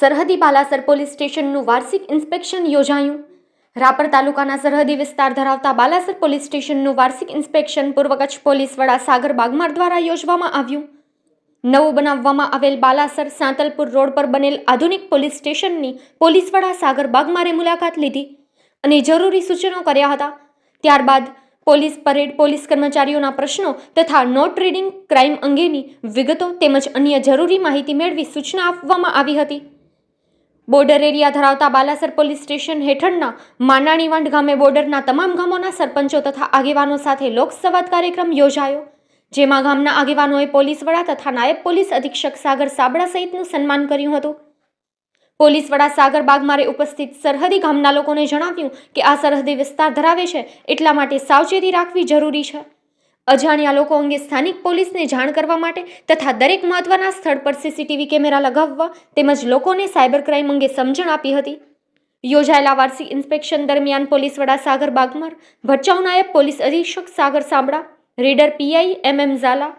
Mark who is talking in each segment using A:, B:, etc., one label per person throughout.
A: સરહદી બાલાસર પોલીસ સ્ટેશનનું વાર્ષિક ઇન્સ્પેક્શન યોજાયું. રાપર તાલુકાના સરહદી વિસ્તાર ધરાવતા બાલાસર પોલીસ સ્ટેશનનું વાર્ષિક ઇન્સ્પેક્શન પૂર્વ કચ્છ પોલીસ વડા સાગર બાગમાર દ્વારા યોજવામાં આવ્યું. નવું બનાવવામાં આવેલ બાલાસર સાંતલપુર રોડ પર બનેલ આધુનિક પોલીસ સ્ટેશનની પોલીસ વડા સાગર બાગમારે મુલાકાત લીધી અને જરૂરી સૂચનો કર્યા હતા. ત્યારબાદ પોલીસ પરેડ પોલીસ કર્મચારીઓના પ્રશ્નો તથા નોટ રીડિંગ ક્રાઇમ અંગેની વિગતો તેમજ અન્ય જરૂરી માહિતી મેળવી સૂચના આપવામાં આવી હતી. બોર્ડર એરિયા ધરાવતા બાલાસર પોલીસ સ્ટેશન હેઠળના માનાણીવાંઢ ગામે બોર્ડરના તમામ ગામોના સરપંચો તથા આગેવાનો સાથે લોકસંવાદ કાર્યક્રમ યોજાયો. જેમાં ગામના આગેવાનોએ પોલીસ વડા તથા નાયબ પોલીસ અધિક્ષક સાગર સાબડા સહિતનું સન્માન કર્યું હતું. પોલીસ વડા સાગર બાગમારે ઉપસ્થિત સરહદી ગામના લોકોને જણાવ્યું કે આ સરહદી વિસ્તાર ધરાવે છે, એટલા માટે સાવચેતી રાખવી જરૂરી છે. અજાણ્યા લોકો અંગે સ્થાનિક પોલીસને જાણ કરવા માટે તથા દરેક મહત્વના સ્થળ પર સીસીટીવી કેમેરા લગાવવા તેમજ લોકોને સાયબર ક્રાઇમ અંગે સમજણ આપી હતી. યોજાયેલા વાર્ષિક ઇન્સ્પેક્શન દરમિયાન પોલીસ વડા સાગર બાગમાર, ભચાઉ નાયબ પોલીસ અધિક્ષક Sagar Sabda, reader PI M M Zala,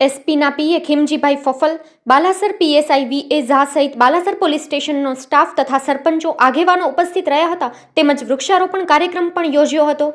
A: એસપીના PA Khimjibhai Faphal, Balasar PSI V A Jha સહિત બાલાસર પોલીસ સ્ટેશનનો સ્ટાફ તથા સરપંચો આગેવાનો ઉપસ્થિત રહ્યા હતા તેમજ વૃક્ષારોપણ કાર્યક્રમ પણ યોજ્યો હતો.